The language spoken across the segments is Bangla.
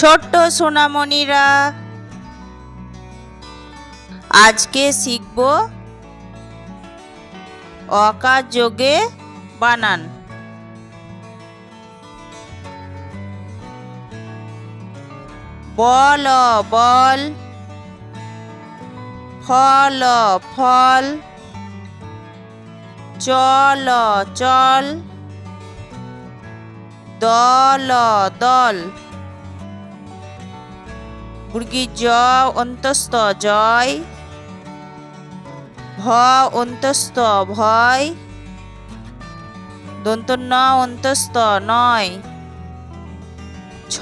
ছোট্ট সোনামণিরা, আজকে শিখব অকার যোগে বানান। বল বল, ফল ফল, চল চল, দল দল। মুরগি জ অন্তস্থ জয়। ভ অন্তস্থ ভয়। দন্ত ন অন্তস্থ নয়। ছ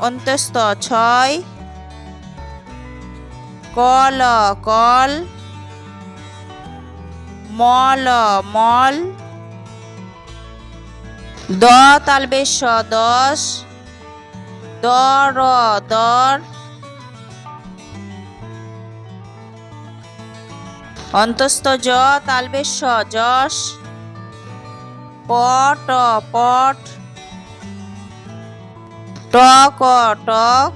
অন্তস্থ ছয়। কল। কল মল মল। দ তালবেশ দশ। দর দর। অন্তস্থ জ তালবেশ যশ, পট পট টক টক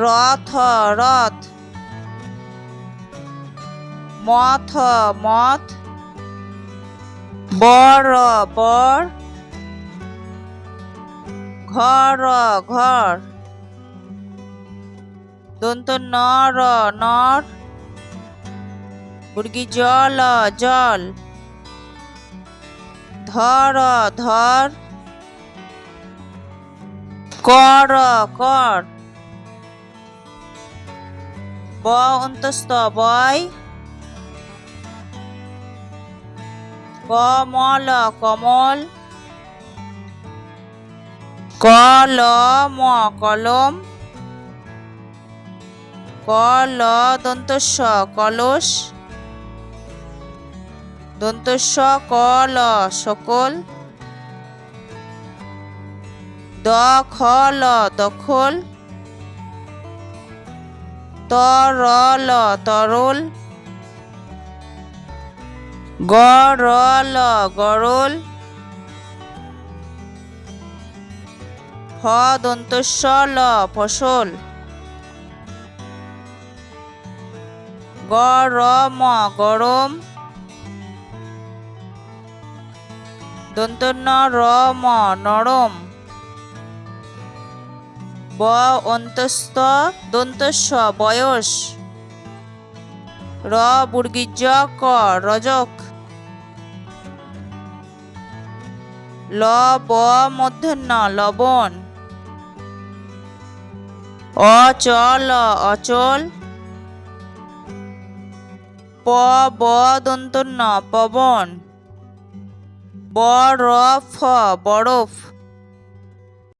রথ রথ মথ মথ বর বর ঘর ঘর দন্ত নর নর। মুরগি জল জল। ধর ধর। কর কর। ব অন্তস্থ, বয়। কমল। কমল কলম কলম। কল দন্তস্ব কলস। দন্তস্ব, কল, সকল। দখল দখল। তরল তরল। গরল গরল। ফ দন্তস্বল ফসল। গরম গরম দন্ত রম নরম ব অন্তস্থ দন্তস্ব, বয়স। র বুর্গিজ ক রজক। ল, ব মূর্ধন্য লবণ। অচল অচল। প ব দন্তন্য পবন ব র ফ বরফ